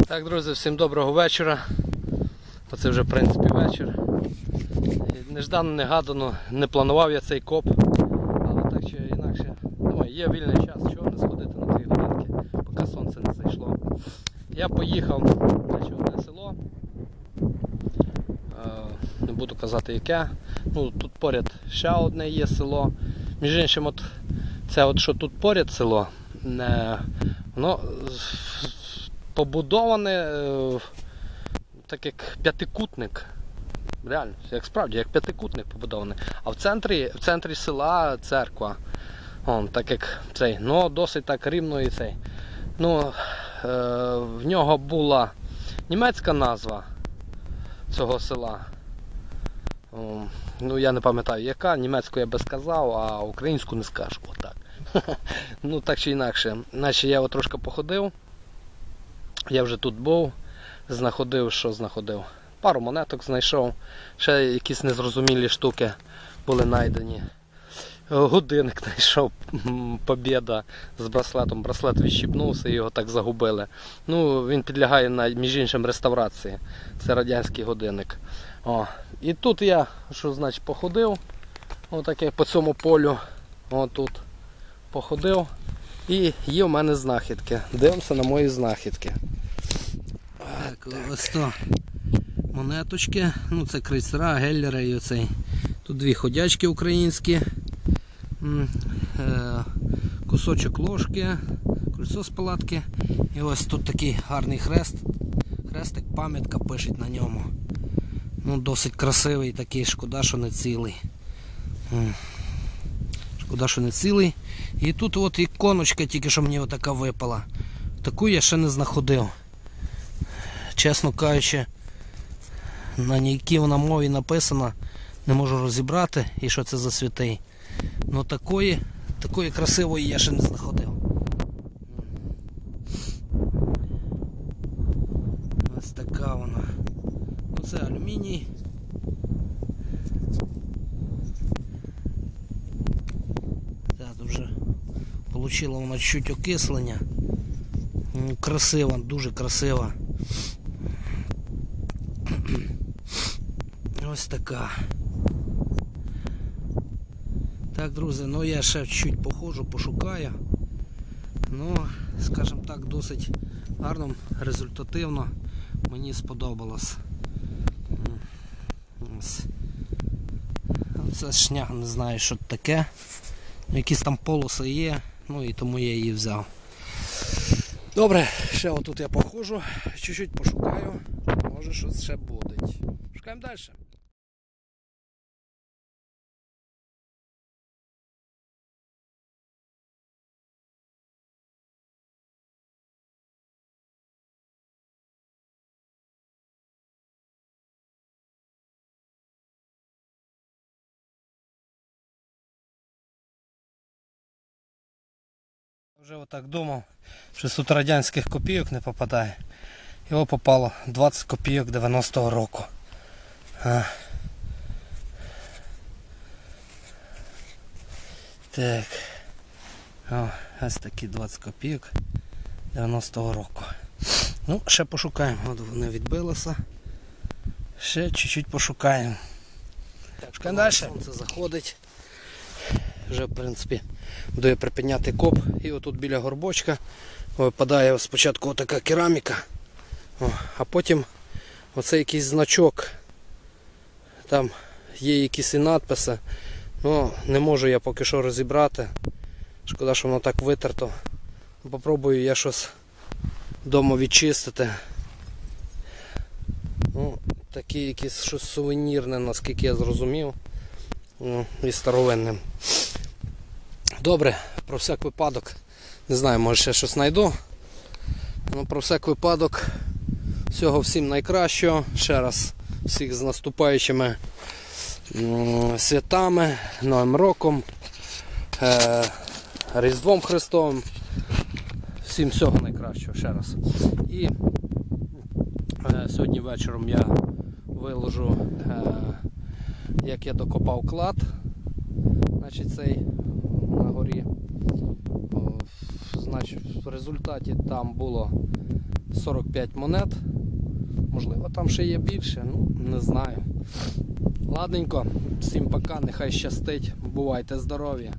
Так, друзі, всім доброго вечора. Оце вже в принципі вечір. Неждано, негадано, не планував я цей коп, але так чи інакше. Думаю, є вільний час, чого не сходити на 2 годинки, поки сонце не зайшло. Я поїхав в одне село. Е, Не буду казати яке. Ну, тут поряд ще одне є село. Між іншим, от це от що тут поряд село, не, воно побудоване е, так як п'ятикутник. Реально, як справді, як п'ятикутник побудований. А в центрі, в центрі села церква. Он, так як цей, ну досить так рівно і цей. Ну, е, в нього була німецька назва цього села. О, ну, я не пам'ятаю яка, німецьку я би сказав, а українську не скажу. Отак. ну, так чи інакше. Значить, я от трошки походив. Я вже тут був, знаходив, що знаходив. Пару монеток знайшов, ще якісь незрозумілі штуки були знайдені. Е, Годинник знайшов, побєда з браслетом. Браслет відщіпнувся і його так загубили. Ну, він підлягає на, між іншим реставрації. Це радянський годинник. О. І тут я, що значить, походив. Отак по цьому полю. Отут походив. І є в мене знахідки. Дивимося на мої знахідки. Ось то монеточки. Ну це крейсера, геллера і оцей. Тут дві ходячки українські. Е, Кусочок ложки, кольцо з палатки. І ось тут такий гарний хрест. Хрестик, пам'ятка пишуть на ньому. Ну, досить красивий такий, шкода, що не цілий. Шкода, що не цілий. І тут от іконочка тільки що мені отака випала. Таку я ще не знаходив. Чесно кажучи, на якій вона мові написана, не можу розібрати і що це за святий. Ну такої, такої красивої я ще не знаходив. Ось така вона. Ну це алюміній. Так, вже Получила вона чуть окислення. Красива, дуже красива. Ось така. Так, друзі, ну я ще чуть походжу, пошукаю. Ну, скажімо так, досить гарно, результативно. Мені сподобалось. Ось. Це шняга, не знаю, що таке. Ну, Якісь там полоси є, ну і тому я її взяв. Добре, ще отут я походжу, чуть-чуть пошукаю, може щось ще буде. Шукаємо далі. Вже отак думав, що тут радянських копійок не попадає. Його попало 20 копійок 90-го року. А. Так. О, ось такі 20 копійок 90-го року. Ну, ще пошукаємо. От вони відбилися. Ще чуть-чуть пошукаємо. Шукаємо далі. Сонце заходить. Вже в принципі буду припиняти коп. І отут біля горбочка випадає спочатку отака кераміка, О, а потім оце якийсь значок. Там є якісь і надписи. Ну, не можу я поки що розібрати. Шкода, що воно так витерто. Попробую я щось вдома відчистити. Ну, такі якісь щось сувенірне, наскільки я зрозумів. Ну, і старовинним. Добре, про всяк випадок. Не знаю, може ще щось знайду. Ну, про всяк випадок. Всього всім найкращого. Ще раз всіх з наступаючими святами, Новим роком, е, Різдвом Христовим. Всім всього найкращого ще раз. І е, сьогодні вечором я виложу, е, як я докопав клад. Значить, цей на горі. Значить, в результаті там було 45 монет. Можливо, там ще є більше, ну не знаю. Ладненько, всім пока, нехай щастить, бувайте здорові.